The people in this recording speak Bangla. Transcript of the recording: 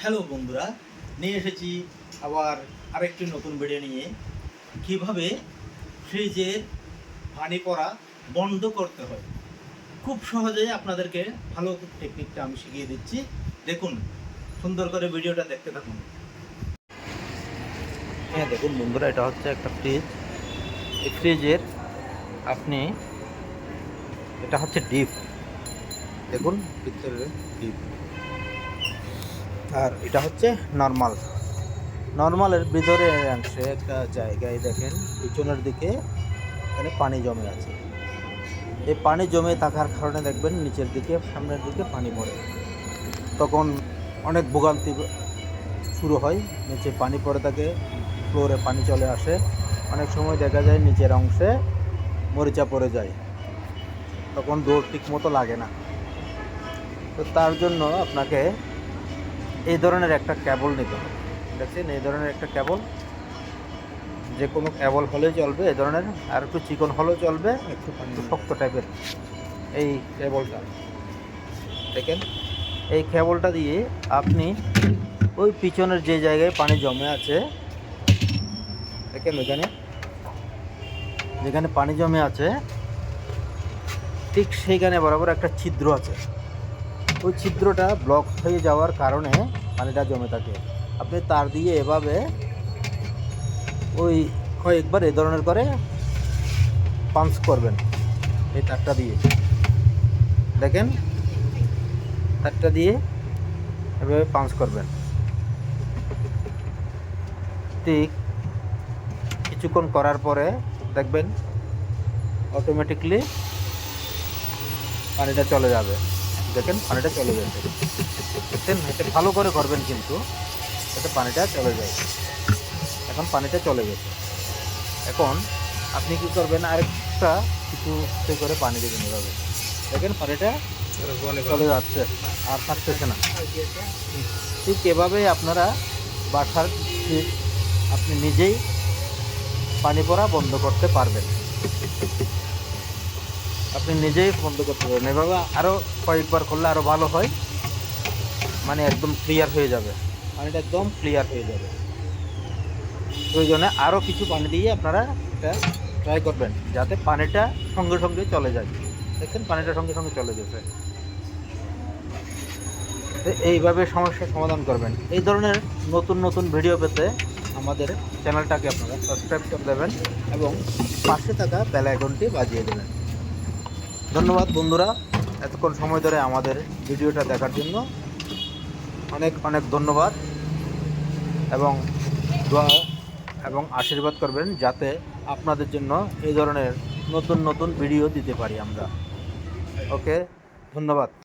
হ্যালো বন্ধুরা। নিয়ে এসেছি আবার আরেকটি নতুন ভিডিও নিয়ে। কীভাবে ফ্রিজের পানি পড়া বন্ধ করতে হয়? খুব সহজেই আপনাদেরকে ভালো টেকনিকটা আমি শিখিয়ে দিচ্ছি। দেখুন, সুন্দর করে ভিডিওটা দেখতে থাকুন। হ্যাঁ দেখুন বন্ধুরা, এটা হচ্ছে একটা ফ্রিজ এই ফ্রিজের আপনি, এটা হচ্ছে ডিপ দেখুন ভিতরে ডিপ আর এটা হচ্ছে নর্মাল নর্মালের ভিতরে অংশে একটা জায়গায় দেখেন, পিছনের দিকে এখানে পানি জমে আছে। এই পানি জমে থাকার কারণে দেখবেন নিচের দিকে, সামনের দিকে পানি পড়ে। তখন অনেক ভোগান্তি শুরু হয়, নিচে পানি পড়ে থাকে, ফ্লোরে পানি চলে আসে। অনেক সময় দেখা যায় নিচের অংশে মরিচা পড়ে যায়। তখন দৌড় ঠিক মতো লাগে না। তো তার জন্য আপনাকে এই ধরনের একটা ক্যাবল নিতে হবে। দেখছেন এই ধরনের একটা ক্যাবল যে কোনো ক্যাবল হলেই চলবে এই ধরনের আর একটু চিকন হলেও চলবে একটু একটু শক্ত টাইপের এই ক্যাবলটা দেখেন। এই ক্যাবলটা দিয়ে আপনি ওই পিছনের যে জায়গায় পানি জমে আছে দেখেন ওইখানে যেখানে পানি জমে আছে ঠিক সেইখানে বরাবর একটা ছিদ্র আছে। ওই ছিদ্রটা ব্লক হয়ে যাওয়ার কারণে পানিটা জমে থাকে। আপনি তার দিয়ে এভাবে ওই কয়েকবার এ ধরনের করে পাম্পস করবেন, এই তারটা দিয়ে। দেখেন? তারটা দিয়ে এভাবে পাম্পস করবেন। ঠিক কিছুক্ষণ করার পরে দেখবেন অটোমেটিকলি পানিটা চলে যাবে। দেখেন, পানিটা চলে যাচ্ছে দেখছেন এটা ভালো করে করবেন কিন্তু, যাতে পানিটা চলে যায়। এখন পানিটা চলে গেছে। এখন আপনি কি করবেন, আরেকটা কিছু করে পানি দেবেন এভাবে। দেখেন, পানিটা চলে যাচ্ছে, আর থাকতেছে না। ঠিক এভাবেই আপনারা বাসার আপনি নিজেই পানি পড়া বন্ধ করতে পারবেন। আপনি নিজেই বন্ধ করতে পারবেন এভাবে আরও কয়েকবার করলে আরও ভালো হয়। মানে একদম ক্লিয়ার হয়ে যাবে। পানিটা একদম ক্লিয়ার হয়ে যাবে। প্রয়োজনে আরও কিছু পানি দিয়ে আপনারা এটা ট্রাই করবেন, যাতে পানিটা সঙ্গে সঙ্গে চলে যায়। দেখছেন পানিটা সঙ্গে সঙ্গে চলে গেছে। তো এইভাবে সমস্যার সমাধান করবেন। এই ধরনের নতুন নতুন ভিডিও পেতে আমাদের চ্যানেলটাকে আপনারা সাবস্ক্রাইব করে দেবেন এবং পাশে থাকা বেল আইকনটি বাজিয়ে দেবেন। ধন্যবাদ বন্ধুরা, এতক্ষণ সময় ধরে আমাদের ভিডিওটা দেখার জন্য অনেক অনেক ধন্যবাদ এবং দোয়া এবং আশীর্বাদ করবেন যাতে আপনাদের জন্য এই ধরনের নতুন নতুন ভিডিও দিতে পারি আমরা। ওকে, ধন্যবাদ।